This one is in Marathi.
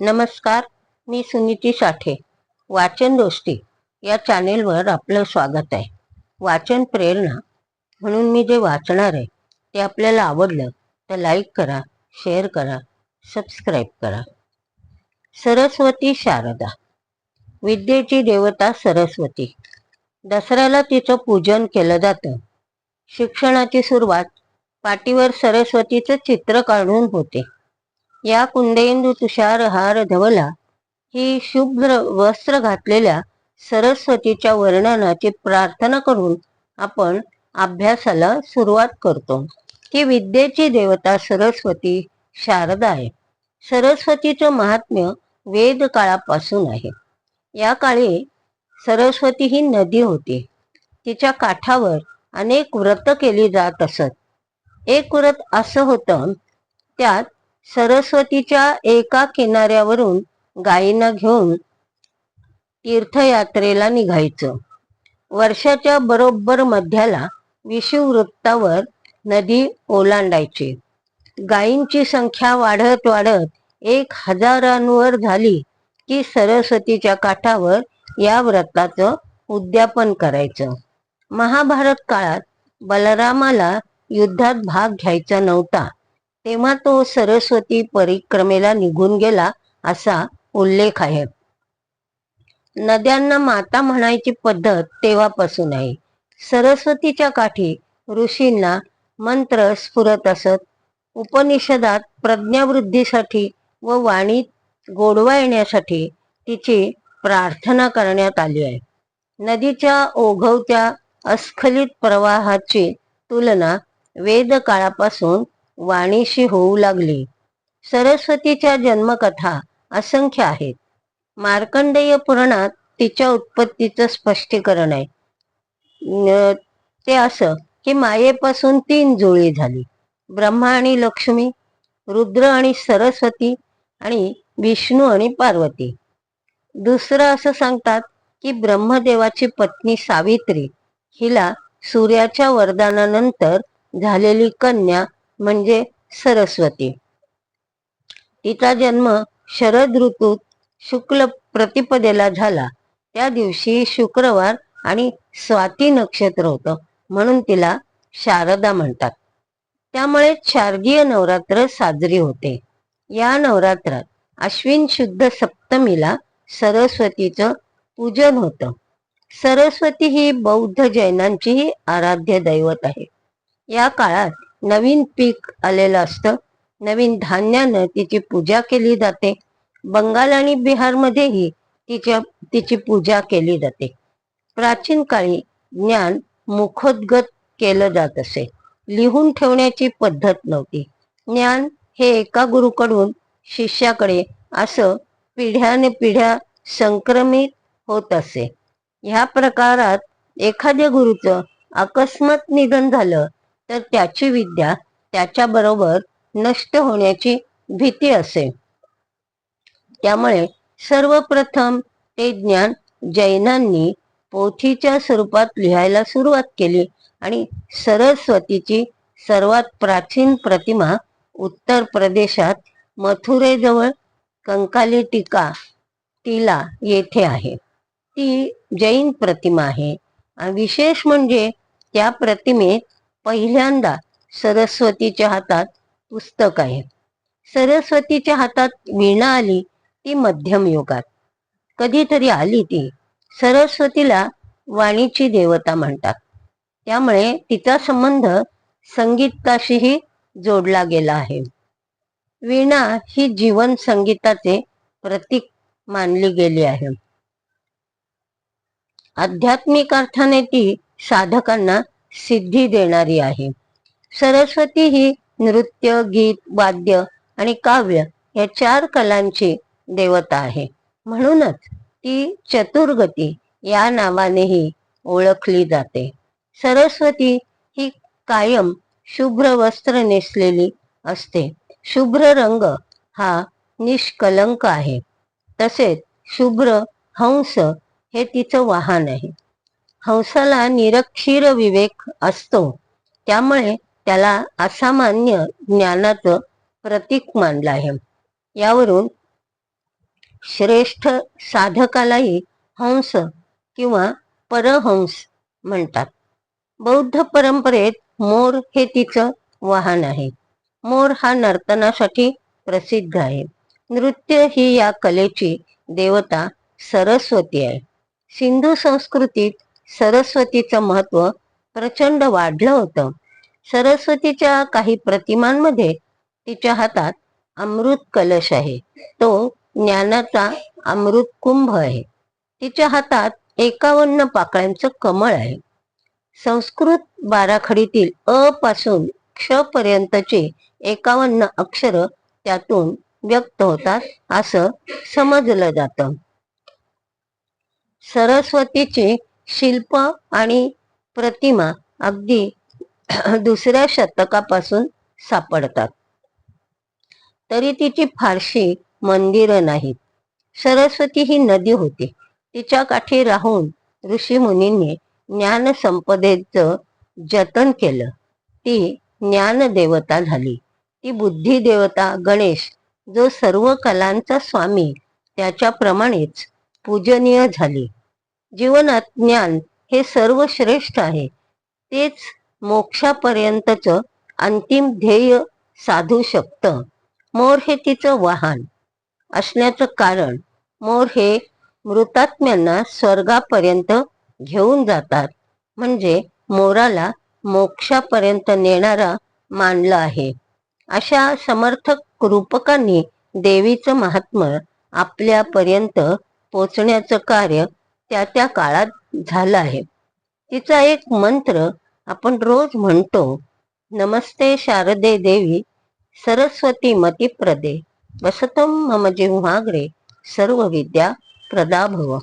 नमस्कार मी सुनीती साठे. वाचन दोस्ती या चॅनेलवर आपलं स्वागत आहे. वाचन प्रेरणा म्हणून मी जे वाचणार आहे ते आपल्याला आवडलं तर लाईक करा शेअर करा सबस्क्राईब करा. सरस्वती शारदा. विद्येची देवता सरस्वती. दसऱ्याला तिचं पूजन केलं जातं. शिक्षणाची सुरुवात पाटीवर सरस्वतीचं चित्र काढून होते. या कुंदेंदू तुषार हार धवला. ही शुभ्र वस्त्र घातलेल्या सरस्वतीच्या वर्णनाची प्रार्थना करून आपण अभ्यासाला सुरुवात करतो. ती विद्येची देवता सरस्वती शारदा आहे. सरस्वतीचं महात्म्य वेद काळापासून आहे. या काळी सरस्वती ही नदी होती. तिच्या काठावर अनेक व्रत केली जात असत. एक व्रत असं होतं त्यात सरस्वतीच्या एका किनाऱ्यावरून गायींना घेऊन तीर्थयात्रेला निघायचं. वर्षाच्या बरोबर मध्याला विषुववृत्तावर नदी ओलांडायची. गायींची संख्या वाढत वाढत एक हजारांवर झाली की सरस्वतीच्या काठावर या व्रताचं उद्यापन करायचं. महाभारत काळात बलरामाला युद्धात भाग घ्यायचा नव्हता. तेव्हा तो सरस्वती परिक्रमेला निघून गेला असा उल्लेख आहे. नद्यांना माता म्हणायची पद्धत तेव्हापासून आहे. सरस्वतीच्या काठी ऋषींना मंत्र स्फुरत असत. उपनिषदात प्रज्ञावृद्धीसाठी व वाणीत गोडवा येण्यासाठी तिची प्रार्थना करण्यात आली आहे. नदीच्या ओघवत्या अस्खलित प्रवाहाची तुलना वेद काळापासून वाणीशी होऊ लागली. सरस्वतीच्या जन्मकथा असंख्य आहेत. मार्कंडेय पुराणात तिच्या उत्पत्तीचं स्पष्टीकरण आहे. ते असं की मायेपासून तीन जुळी झाली. ब्रह्मा आणि लक्ष्मी रुद्र आणि सरस्वती आणि विष्णू आणि पार्वती. दुसरं असं सांगतात की ब्रह्मदेवाची पत्नी सावित्री हिला सूर्याच्या वरदानानंतर झालेली कन्या म्हणजे सरस्वती. तिचा जन्म शरद ऋतूत शुक्ल प्रतिपदेला झाला. त्या दिवशी शुक्रवार आणि स्वाती नक्षत्र होतं म्हणून तिला शारदा म्हणतात. त्यामुळे शारदीय नवरात्र साजरी होते. या नवरात्रात अश्विन शुद्ध सप्तमीला सरस्वतीचं पूजन होतं. सरस्वती ही बौद्ध जैनांचीही आराध्य दैवत आहे. या काळात नवीन पीक आलेलं असतं. नवीन धान्यानं तिची पूजा केली जाते. बंगाल आणि बिहारमध्येही तिच्या तिची पूजा केली जाते. प्राचीन काळी ज्ञान मुखोद्गत केलं जात असे. लिहून ठेवण्याची पद्धत नव्हती. ज्ञान हे एका गुरुकडून शिष्याकडे असं पिढ्याने पिढ्या संक्रमित होत असे. ह्या प्रकारात एखाद्या गुरुचं अकस्मात निधन झालं तर त्याची विद्या त्याच्याबरोबर नष्ट होण्याची भीती असे त्यामुळे सर्वप्रथम ते ज्ञान जैनांनी पोथीच्या स्वरूपात लिहायला सुरुवात केली आणि सरस्वतीची सर्वात प्राचीन प्रतिमा उत्तर प्रदेशात मथुरेजवळ कंकाली टीका तिला येथे आहे. ती जैन प्रतिमा आहे. विशेष म्हणजे त्या प्रतिमेत पहिल्यांदा सरस्वतीच्या हातात पुस्तक आहे. सरस्वतीच्या हातात वीणा आली ती मध्यम युगात. कधीतरी आली ती. सरस्वतीला वाणीची देवता म्हणतात. त्यामुळे तिचा संबंध संगीताशीही जोडला गेला आहे. वीणा ही जीवन संगीताचे प्रतीक मानली गेली आहे. आध्यात्मिक अर्थाने ती साधकांना सिद्धी देणारी आहे. सरस्वती ही नृत्य गीत वाद्य आणि काव्य या चार कलांची देवता आहे. म्हणूनच ती चतुर्गती या नावानेही ओळखली जाते. सरस्वती ही कायम शुभ्र वस्त्र नेसलेली असते. शुभ्र रंग हा निष्कलंक आहे. तसेच शुभ्र हंस हे तिचं वाहन आहे. हंसाला निरक्षीर विवेक असतो. त्यामुळे त्याला असामान्य ज्ञानाचं प्रतीक मानलं आहे. यावरून श्रेष्ठ साधकालाही हंस किंवा परहंस म्हणतात. बौद्ध परंपरेत मोर हे तिचं वाहन आहे. मोर हा नर्तनासाठी प्रसिद्ध आहे. नृत्य ही या कलेची देवता सरस्वती आहे. सिंधू संस्कृतीत सरस्वतीचं महत्त्व प्रचंड वाढलं होतं. सरस्वतीच्या काही प्रतिमांमध्ये तिच्या हातात अमृत कलश आहे. तो ज्ञानाचा अमृत कुंभ आहे. तिच्या हातात एकावन्न पाकळ्यांचं कमळ आहे. संस्कृत बाराखडीतील अ पासून क्ष पर्यंतचे एकावन्न अक्षर त्यातून व्यक्त होतात असं समजलं जातं. सरस्वतीची शिल्प आणि प्रतिमा अगदी दुसऱ्या शतकापासून सापडतात. तरी तिची फारशी मंदिरं नाहीत. सरस्वती ही नदी होती. तिच्या काठी राहून ऋषी मुनींनी ज्ञान जतन केलं. ती ज्ञान देवता झाली. ती बुद्धी देवता गणेश जो सर्व कलांचा स्वामी त्याच्याप्रमाणेच पूजनीय झाली. जीवनात ज्ञान हे सर्व श्रेष्ठ आहे. तेच मोक्षापर्यंतच अंतिम ध्येय साधू शकतं. मोर हे तिचं वाहन. असण्याचं कारण मोर हे मृतात्म्यांना स्वर्गापर्यंत घेऊन जातात. म्हणजे मोराला मोक्षापर्यंत नेणारा मानलं आहे. अशा समर्थक रूपकांनी देवीचं महात्म्य आपल्यापर्यंत पोचण्याचं कार्य त्या त्या काळात झालं आहे. तिचा एक मंत्र आपण रोज म्हणतो नमस्ते शारदे देवी सरस्वती मतीप्रदे वसतम मम जिव्हाग्रे सर्व विद्या प्रदा भव.